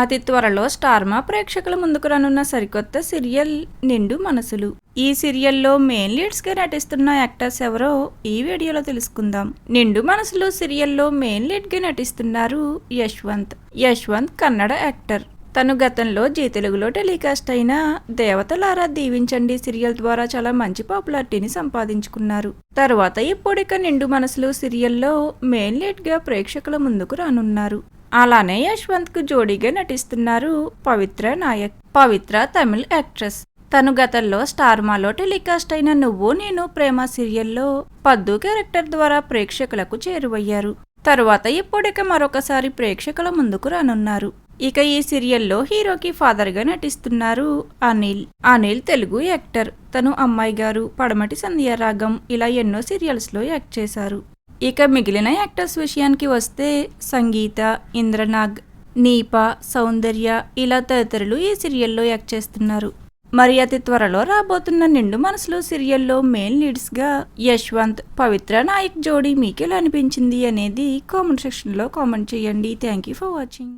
అతి త్వరలో స్టార్మా ప్రేక్షకుల ముందుకు రానున్న సరికొత్త సీరియల్ నిండు మనసులు. ఈ సీరియల్లో మెయిన్ లీడ్స్గా నటిస్తున్న యాక్టర్స్ ఎవరో ఈ వీడియోలో తెలుసుకుందాం. నిండు మనసులు సీరియల్లో మెయిన్ లీడ్గా నటిస్తున్నారు యశ్వంత్. యశ్వంత్ కన్నడ యాక్టర్. తను గతంలో జీ తెలుగులో టెలికాస్ట్ అయిన దేవతలారా దీవించండి సీరియల్ ద్వారా చాలా మంచి పాపులారిటీని సంపాదించుకున్నారు. తర్వాత ఇప్పుడిక నిండు మనసులు సీరియల్లో మెయిన్ లీడ్గా ప్రేక్షకుల ముందుకు రానున్నారు. అలానే యశ్వంత్కు జోడీగా నటిస్తున్నారు పవిత్ర నాయక్ పవిత్ర తమిళ్ యాక్ట్రెస్. తను గతంలో స్టార్మాలో టెలికాస్ట్ అయిన నువ్వు నేను ప్రేమ సీరియల్లో పద్దు క్యారెక్టర్ ద్వారా ప్రేక్షకులకు చేరువయ్యారు. తరువాత ఇప్పుడిక మరొకసారి ప్రేక్షకుల ముందుకు రానున్నారు. ఇక ఈ సీరియల్లో హీరోకి ఫాదర్గా నటిస్తున్నారు అనిల్. అనిల్ తెలుగు యాక్టర్. తను అమ్మాయి గారు పడమటి సంధ్యారాగం ఇలా ఎన్నో సీరియల్స్లో యాక్ట్ చేశారు. ఇక మిగిలిన యాక్టర్స్ విషయానికి వస్తే సంగీత ఇంద్రనాగ్ నీపా సౌందర్య ఇలా తదితరులు ఈ సీరియల్లో యాక్ట్ చేస్తున్నారు. మరి అతి త్వరలో రాబోతున్న నిండు మనసులు సీరియల్లో మెయిన్ లీడ్స్గా యశ్వంత్ పవిత్ర నాయక్ జోడీ మీకెలా అనిపించింది అనేది కామెంట్ సెక్షన్లో కామెంట్ చేయండి. Thank you for watching